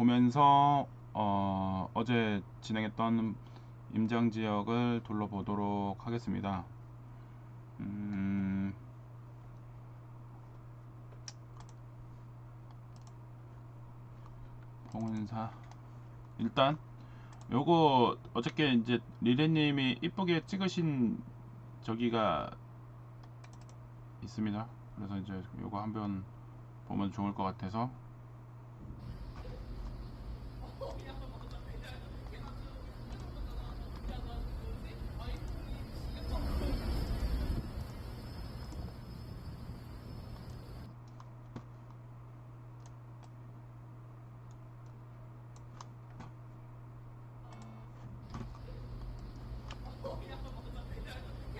보면서 어, 어제 진행했던 임장 지역을 둘러보도록 하겠습니다. 음, 봉은사 일단 요거 어저께 이제 리레님이 이쁘게 찍으신 저기가 있습니다. 그래서 이제 요거 한번 보면 좋을 것 같아서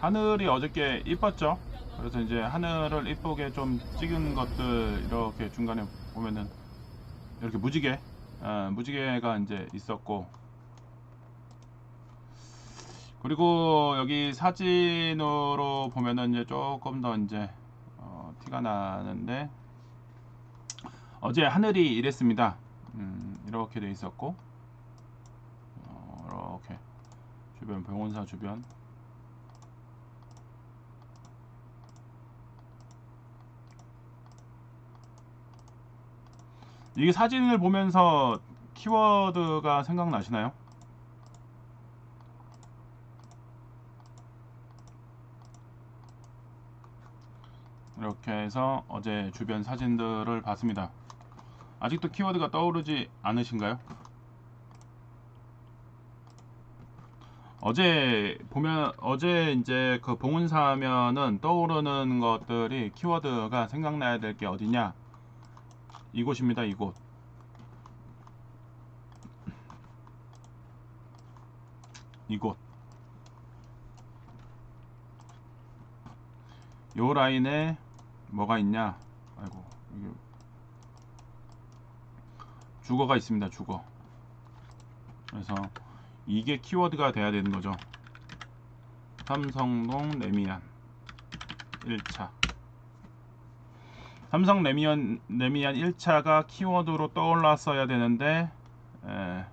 하늘이 어저께 이뻤죠? 그래서 이제 하늘을 이쁘게 좀 찍은 것들 이렇게 중간에 보면은 이렇게 무지개, 어, 무지개가 이제 있었고. 그리고 여기 사진으로 보면은 이제 조금 더 이제 어, 티가 나는데 어제 하늘이 이랬습니다. 음, 이렇게 돼 있었고. 어, 이렇게 주변 병원사 주변 이게 사진을 보면서 키워드가 생각나시나요? 이렇게 해서 어제 주변 사진들을 봤습니다. 아직도 키워드가 떠오르지 않으신가요? 어제 보면 어제 이제 그 봉은사면은 떠오르는 것들이 키워드가 생각나야 될 게 어디냐? 이곳입니다. 이곳. 이곳. 요 라인에 뭐가 있냐? 아이고 이게 주거가 있습니다. 주거. 그래서 이게 키워드가 돼야 되는 거죠. 삼성동 레미안 1차. 삼성 레미안 레미안 1차가 키워드로 떠올랐어야 되는데 에,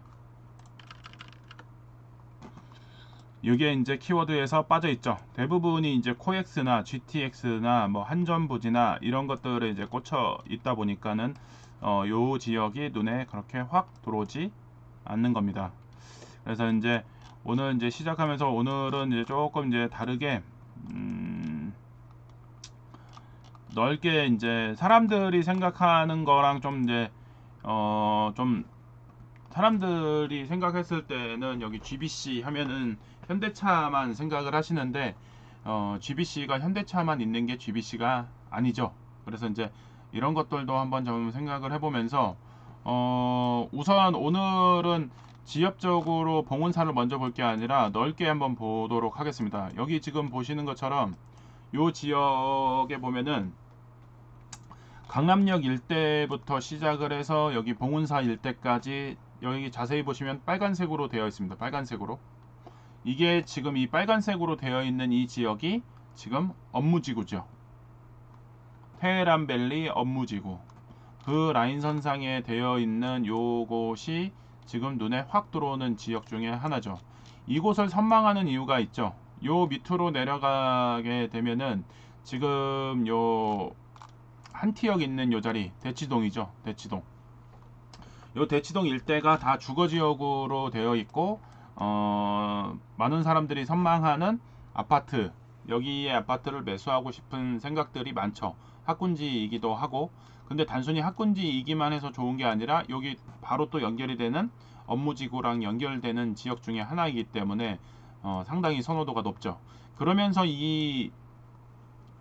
이게 이제 키워드에서 빠져 있죠. 대부분이 이제 코엑스나 GTX나 뭐 한전부지나 이런 것들에 이제 꽂혀 있다 보니까는 어, 요 지역이 눈에 그렇게 확 들어오지 않는 겁니다. 그래서 이제 오늘 이제 시작하면서 오늘은 이제 조금 이제 다르게 음, 넓게 이제 사람들이 생각하는 거랑 좀 이제 어 좀 사람들이 생각했을 때는 여기 GBC 하면은 현대차만 생각을 하시는데 어 GBC가 현대차만 있는 게 GBC가 아니죠. 그래서 이제 이런 것들도 한번 좀 생각을 해보면서 어 우선 오늘은 지역적으로 봉은사를 먼저 볼 게 아니라 넓게 한번 보도록 하겠습니다. 여기 지금 보시는 것처럼 요 지역에 보면은 강남역 일대부터 시작을 해서 여기 봉은사 일대까지 여기 자세히 보시면 빨간색으로 되어 있습니다. 빨간색으로. 이게 지금 이 빨간색으로 되어 있는 이 지역이 지금 업무지구죠. 테헤란밸리 업무지구. 그 라인선상에 되어 있는 요곳이 지금 눈에 확 들어오는 지역 중에 하나죠. 이곳을 선망하는 이유가 있죠. 요 밑으로 내려가게 되면은 지금 요 한 티역 있는 요 자리 대치동이죠. 대치동. 요 대치동 일대가 다 주거 지역으로 되어 있고 어, 많은 사람들이 선망하는 아파트 여기에 아파트를 매수하고 싶은 생각들이 많죠. 학군지이기도 하고 근데 단순히 학군지이기만 해서 좋은 게 아니라 여기 바로 또 연결이 되는 업무지구랑 연결되는 지역 중에 하나이기 때문에 어, 상당히 선호도가 높죠. 그러면서 이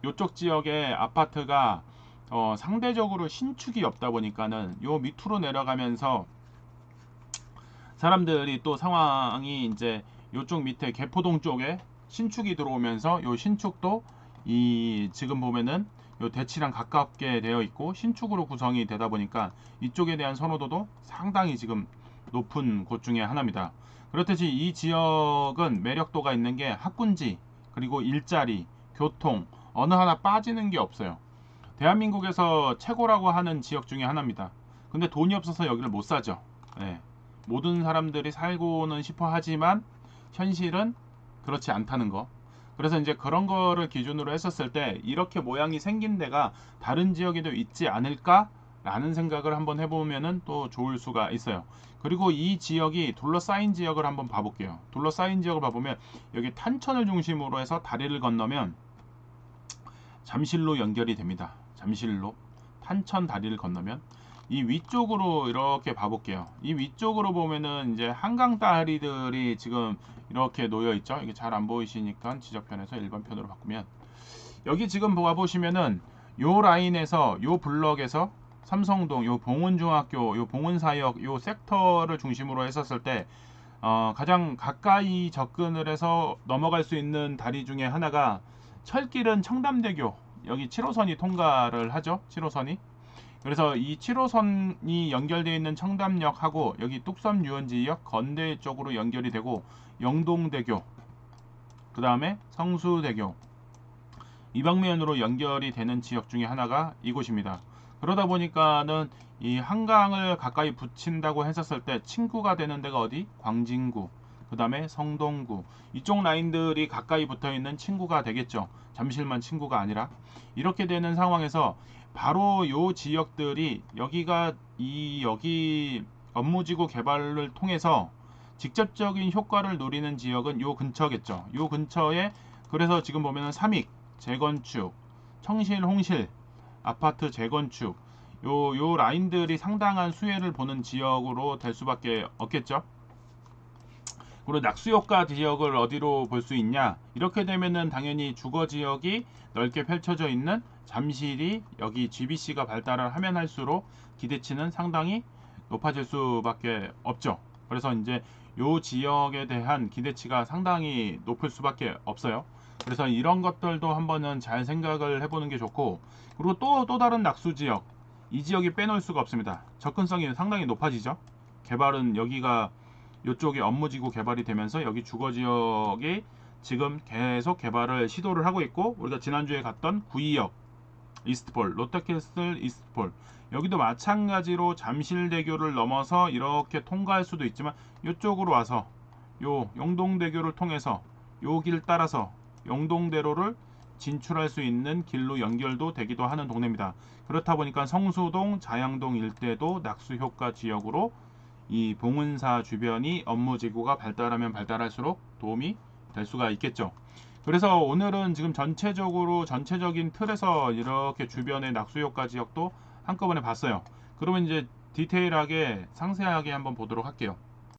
요쪽 지역의 아파트가 어, 상대적으로 신축이 없다 보니까는 요 밑으로 내려가면서 사람들이 또 상황이 이제 요쪽 밑에 개포동 쪽에 신축이 들어오면서 요 신축도 이 지금 보면은 요 대치랑 가깝게 되어 있고 신축으로 구성이 되다 보니까 이쪽에 대한 선호도도 상당히 지금 높은 곳 중에 하나입니다. 그렇듯이 이 지역은 매력도가 있는 게 학군지 그리고 일자리, 교통 어느 하나 빠지는 게 없어요. 대한민국에서 최고라고 하는 지역 중에 하나입니다. 근데 돈이 없어서 여기를 못 사죠. 예. 모든 사람들이 살고는 싶어 하지만 현실은 그렇지 않다는 거. 그래서 이제 그런 거를 기준으로 했었을 때 이렇게 모양이 생긴 데가 다른 지역에도 있지 않을까 라는 생각을 한번 해보면은 또 좋을 수가 있어요. 그리고 이 지역이 둘러싸인 지역을 한번 봐볼게요. 둘러싸인 지역을 봐보면 여기 탄천을 중심으로 해서 다리를 건너면 잠실로 연결이 됩니다. 잠실로 탄천 다리를 건너면 이 위쪽으로 이렇게 봐볼게요. 이 위쪽으로 보면은 이제 한강 다리들이 지금 이렇게 놓여 있죠. 이게 잘 안 보이시니까 지적편에서 일반편으로 바꾸면 여기 지금 봐보시면은 요 라인에서 요 블럭에서 삼성동, 요 봉은중학교, 요 봉은사역, 요 섹터를 중심으로 했었을 때 어, 가장 가까이 접근을 해서 넘어갈 수 있는 다리 중에 하나가 철길은 청담대교 여기 7호선이 통과를 하죠. 7호선이 그래서 이 7호선이 연결되어 있는 청담역하고 여기 뚝섬 유원지역 건대 쪽으로 연결이 되고 영동대교 그 다음에 성수대교 이 방면으로 연결이 되는 지역 중에 하나가 이곳입니다. 그러다 보니까는 이 한강을 가까이 붙인다고 했었을 때 친구가 되는 데가 어디? 광진구 그 다음에 성동구 이쪽 라인들이 가까이 붙어 있는 친구가 되겠죠. 잠실만 친구가 아니라 이렇게 되는 상황에서 바로 요 지역들이 여기가 이 여기 업무지구 개발을 통해서 직접적인 효과를 누리는 지역은 요 근처겠죠. 요 근처에 그래서 지금 보면은 삼익 재건축, 청실, 홍실 아파트 재건축 요 요 라인들이 상당한 수혜를 보는 지역으로 될 수밖에 없겠죠. 그리고 낙수효과 지역을 어디로 볼 수 있냐? 이렇게 되면은 당연히 주거 지역이 넓게 펼쳐져 있는 잠실이 여기 GBC가 발달을 하면 할수록 기대치는 상당히 높아질 수밖에 없죠. 그래서 이제 요 지역에 대한 기대치가 상당히 높을 수밖에 없어요. 그래서 이런 것들도 한번은 잘 생각을 해보는 게 좋고 그리고 또또 다른 낙수 지역 이 지역이 빼놓을 수가 없습니다. 접근성이 상당히 높아지죠. 개발은 여기가 이쪽에 업무지구 개발이 되면서 여기 주거 지역이 지금 계속 개발을 시도를 하고 있고 우리가 지난주에 갔던 구이역 이스트폴 롯데캐슬 이스트폴 여기도 마찬가지로 잠실대교를 넘어서 이렇게 통과할 수도 있지만 이쪽으로 와서 요 영동대교를 통해서 요 길 따라서 영동대로를 진출할 수 있는 길로 연결도 되기도 하는 동네입니다. 그렇다 보니까 성수동, 자양동 일대도 낙수 효과 지역으로 이 봉은사 주변이 업무 지구가 발달하면 발달할수록 도움이 될 수가 있겠죠. 그래서 오늘은 지금 전체적으로 전체적인 틀에서 이렇게 주변의 낙수 효과 지역도 한꺼번에 봤어요. 그러면 이제 디테일하게 상세하게 한번 보도록 할게요.